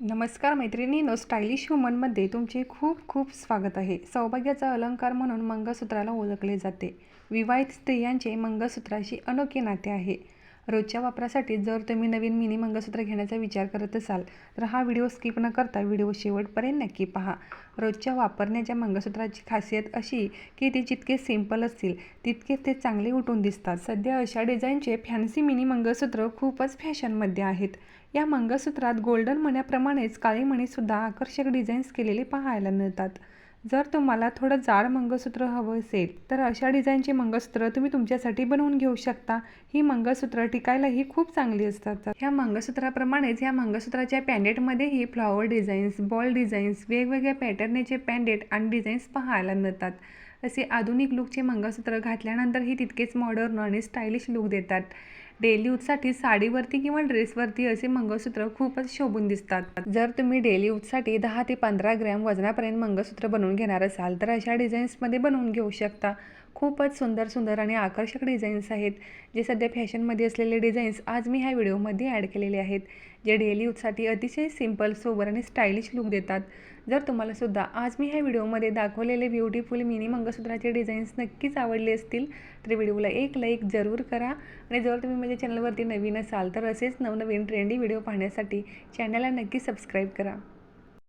नमस्कार मैत्रिणीनो स्टायलिश वुमनमध्ये तुमचे खूप खूप स्वागत आहे. सौभाग्याचा अलंकार म्हणून मंगळसूत्राला ओळखले जाते. विवाहित स्त्रियांचे मंगळसूत्राशी अनोखे नाते आहे. रोजच्या वापरासाठी जर तुम्ही नवीन मिनी मंगळसूत्र घेण्याचा विचार करत असाल तर हा व्हिडिओ स्किप न करता व्हिडिओ शेवटपर्यंत नक्की पहा. रोजच्या वापरण्याच्या मंगळसूत्राची खासियत अशी की ते जितके सिंपल असतील तितकेच ते चांगले उठून दिसतात. सध्या अशा डिझाईनचे फॅन्सी मिनी मंगळसूत्र खूपच फॅशनमध्ये आहेत. या मंगळसूत्रात गोल्डन मण्याप्रमाणेच काळी मणीसुद्धा आकर्षक डिझाईन्स केलेले पाहायला मिळतात. जर तुम्हाला थोडं जाड मंगळसूत्र हवं असेल तर अशा डिझाईनचे मंगळसूत्र तुम्ही तुमच्यासाठी बनवून घेऊ शकता. ही मंगळसूत्र टिकायलाही खूप चांगली असतात. ह्या मंगळसूत्राप्रमाणेच ह्या मंगळसूत्राच्या पॅन्डेटमध्येही फ्लॉवर डिझाईन्स बॉल डिझाईन्स वेगवेगळ्या पॅटर्नचे पॅन्डेट आणि डिझाईन्स पाहायला मिळतात. असे आधुनिक लुकचे मंगळसूत्र घातल्यानंतरही तितकेच मॉडर्न आणि स्टायलिश लुक देतात. डेली यूजसाठी साडीवरती किंवा ड्रेसवरती असे मंगळसूत्र खूपच शोभून दिसतात. जर तुम्ही डेली यूजसाठी दहा ते पंधरा ग्रॅम वजनापर्यंत मंगळसूत्र बनवून घेणार असाल तर अशा डिझाईन्समध्ये बनवून घेऊ शकता. खूपच सुंदर सुंदर आणि आकर्षक डिझाईन्स आहेत जे सध्या फॅशनमध्ये असलेले डिझाईन्स आज मी ह्या व्हिडिओमध्ये ॲड केलेले आहेत जे डेली यूजसाठी अतिशय सिंपल सोबर आणि स्टायलिश लुक देतात. जर तुम्हालासुद्धा आज मी ह्या व्हिडिओमध्ये दाखवलेले ब्युटिफुल मिनी मंगळसूत्राचे डिझाईन्स नक्कीच आवडले असतील तर व्हिडिओला एक लाईक जरूर करा आणि जर तुम्ही म्हणजे माझ्या चॅनलवरती नवीन असाल तर असेच नवनवीन ट्रेंडी व्हिडिओ पाहण्यासाठी चॅनलला नक्की सबस्क्राईब करा.